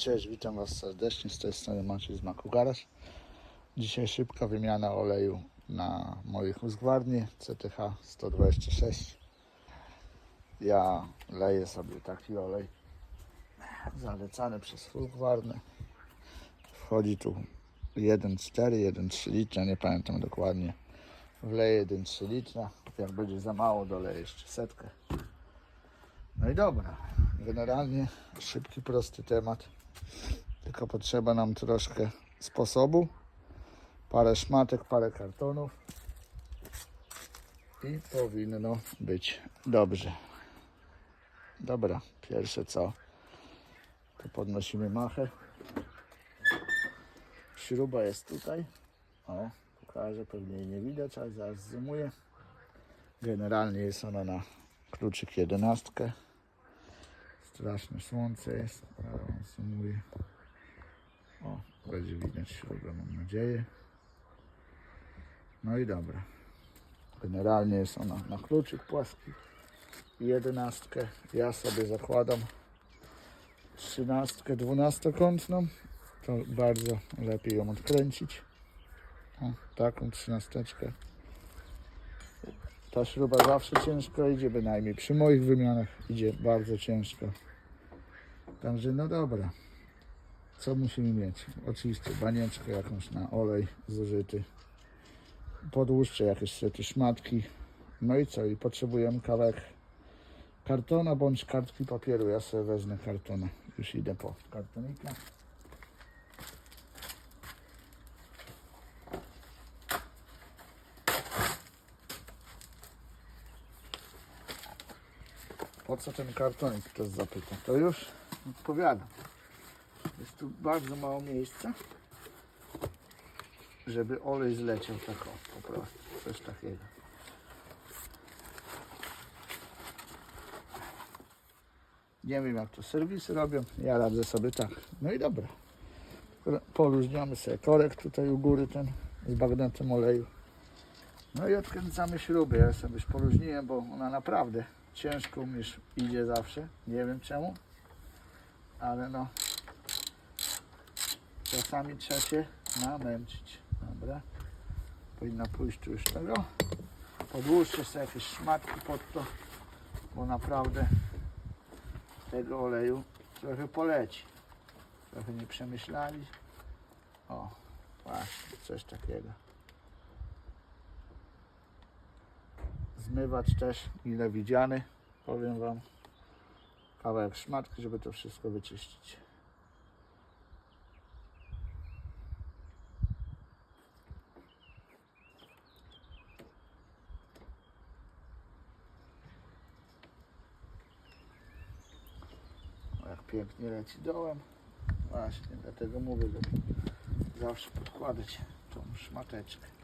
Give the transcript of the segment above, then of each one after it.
Cześć, witam Was serdecznie. Z tej strony Maciej z Maku Garaż. Dzisiaj szybka wymiana oleju na moich Husqvarnie CTH 126. Ja leję sobie taki olej zalecany przez Husqvarnę. Wchodzi tu 1,4, 1,3 litra, nie pamiętam dokładnie. Wleję 1,3 litra. Jak będzie za mało, doleję jeszcze setkę. No i dobra. Generalnie szybki, prosty temat. Tylko potrzeba nam troszkę sposobu. Parę szmatek, parę kartonów. I powinno być dobrze. Dobra, pierwsze co? To podnosimy machę. Śruba jest tutaj. O, pokażę, pewnie jej nie widać, ale zaraz zoomuję. Generalnie jest ona na kluczyk jedenastkę. Straszne słońce jest. Zoomuję. O, będzie widać śrubę, mam nadzieję. No i dobra. Generalnie jest ona na kluczyk płaski. Jedenastkę. Ja sobie zakładam trzynastkę, dwunastokątną. To bardzo lepiej ją odkręcić. O, taką trzynasteczkę. Ta śruba zawsze ciężko idzie, bynajmniej przy moich wymianach idzie bardzo ciężko. Także no dobra. Co musimy mieć? Oczywiście banieczkę jakąś na olej zużyty. Podłużcze jakieś sety szmatki. No i co? I potrzebujemy kawałek kartona bądź kartki papieru. Ja sobie wezmę kartona. Już idę po kartonika. Po co ten kartonik ktoś zapyta? To już odpowiadam. Jest tu bardzo mało miejsca, żeby olej zleciał tak o, po prostu. Coś takiego. Nie wiem jak to serwisy robią, ja radzę sobie tak. No i dobra. Poluźniamy sobie korek tutaj u góry ten z bagnetem oleju. No i odkręcamy śruby. Ja sobie już poluźniłem, bo ona naprawdę ciężko mi idzie zawsze. Nie wiem czemu, ale no czasami trzeba się namęczyć. Dobra. Powinna pójść tu już tego. Podłóżcie sobie jakieś szmatki pod to, bo naprawdę tego oleju trochę poleci. Trochę nie przemyślali. O, właśnie, coś takiego. Zmywacz też mile widziany. Powiem Wam. Kawałek szmatki, żeby to wszystko wyczyścić. O, jak pięknie leci dołem. Właśnie, dlatego mówię, żeby zawsze podkładać tą szmateczkę.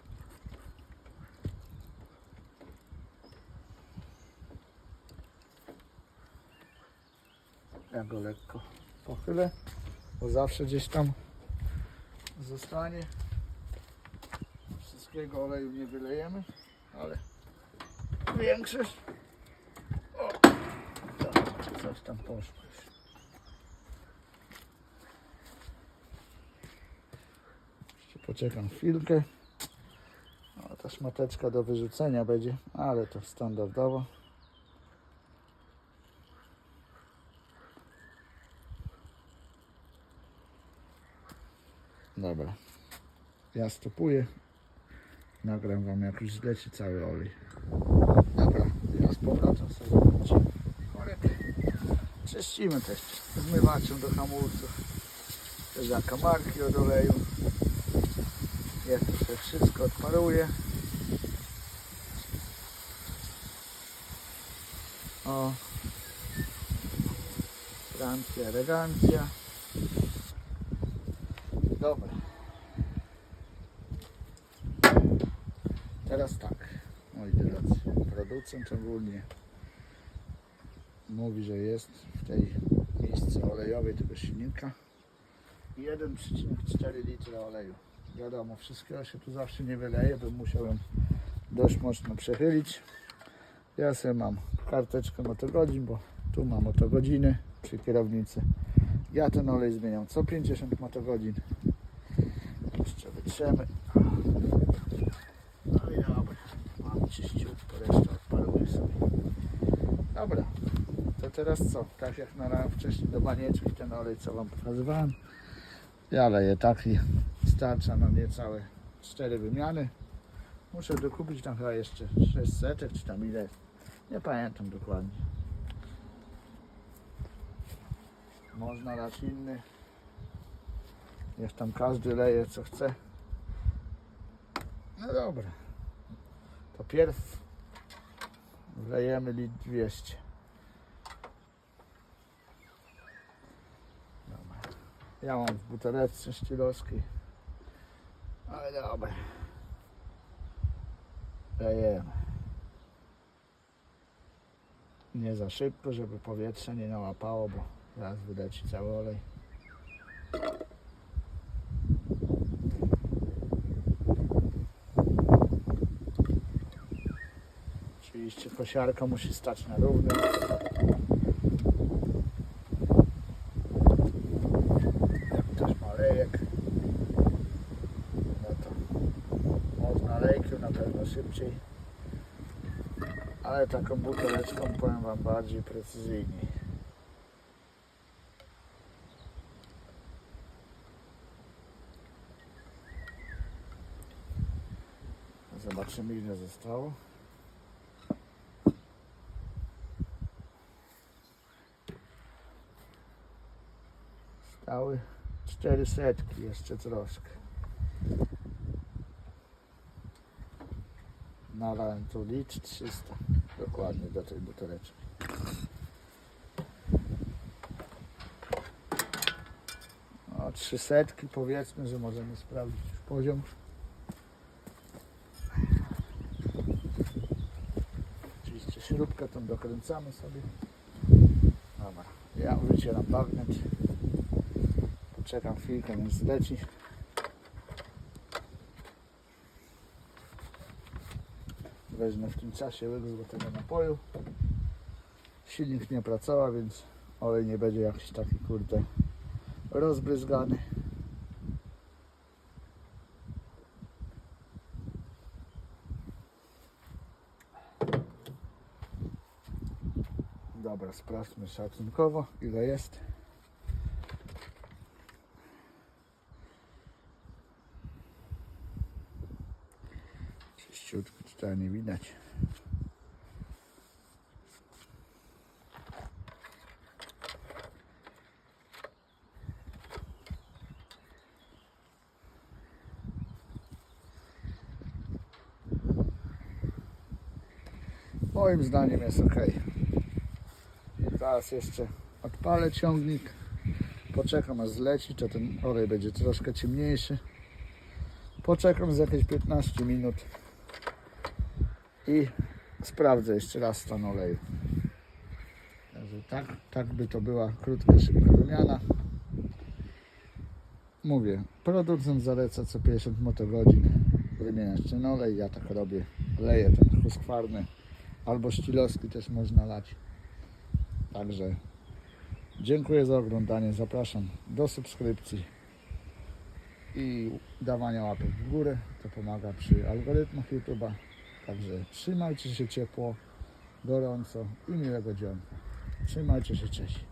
Ja go lekko pochylę, bo zawsze gdzieś tam zostanie. Wszystkiego oleju nie wylejemy, ale większość. O, to coś tam poszło. poczekam chwilkę. O, ta szmateczka do wyrzucenia będzie, ale to standardowo. Dobra. Ja stopuję. Nagram wam jak już zleci cały olej. Dobra, ja z powrotem sobie. Korek. Czyścimy też zmywaczem do hamulców. Te zakamarki od oleju. Jak to się wszystko odparuje. O. Francja, elegancja. Dobra. Teraz tak, moi drodzy. Producent ogólnie mówi, że jest w tej miejsce olejowej tego silnika 1,4 litra oleju. Wiadomo, wszystkiego się tu zawsze nie wyleje, bym musiał ją dość mocno przechylić. Ja sobie mam karteczkę motogodzin, bo tu mam motogodziny przy kierownicy Ja ten olej zmieniam co 50 motogodzin. Wytrzemy. No i dobra. Mam czyściutko, resztę odparuję sobie. Dobra. To teraz co? Tak jak nalałem wcześniej do banieczki ten olej, co Wam pokazywałem. Ja leję taki. Starcza na niecałe 4 wymiany. Muszę dokupić tam chyba jeszcze 600 czy tam ile. Nie pamiętam dokładnie. Można dać inny. Niech tam każdy leje co chce. No dobra. To pierw wlejemy litr 200. Dobra. Ja mam w buteleczce sztilowskiej. Ale dobra. Lejemy. Nie za szybko, żeby powietrze nie nałapało, bo zaraz wyleci cały olej. Oczywiście kosiarka musi stać na równym. Jak ktoś ma lejek, no to można lejkiem na pewno szybciej. Ale taką buteleczką powiem Wam bardziej precyzyjniej. Zobaczymy ile zostało. Stały cztery setki, jeszcze troszkę. Nalałem tu litr 300 dokładnie do tej buteleczki. O, trzy setki powiedzmy, że możemy sprawdzić już poziom. Oczywiście śrubkę tą dokręcamy sobie. Dobra, ja wycieram bagnet. Poczekam chwilkę, niech zleci. Wezmę w tym czasie łyk do tego napoju. Silnik nie pracował, więc olej nie będzie jakiś taki kurde rozbryzgany. Dobra, sprawdźmy szacunkowo ile jest. Czyściutko tutaj nie widać. Moim zdaniem jest ok. Teraz jeszcze odpalę ciągnik. Poczekam aż zleci, to ten olej będzie troszkę ciemniejszy. Poczekam z jakieś 15 minut i sprawdzę jeszcze raz stan oleju. Także tak, tak by to była krótka, szybka wymiana. Mówię, producent zaleca co 50 motogodzin wymieniać ten olej, ja tak robię, leję ten huskwarny albo sztilowski też można lać. Także dziękuję za oglądanie, zapraszam do subskrypcji i dawania łapek w górę, to pomaga przy algorytmach YouTube'a. Także trzymajcie się ciepło, gorąco i miłego dzionka. Trzymajcie się, cześć.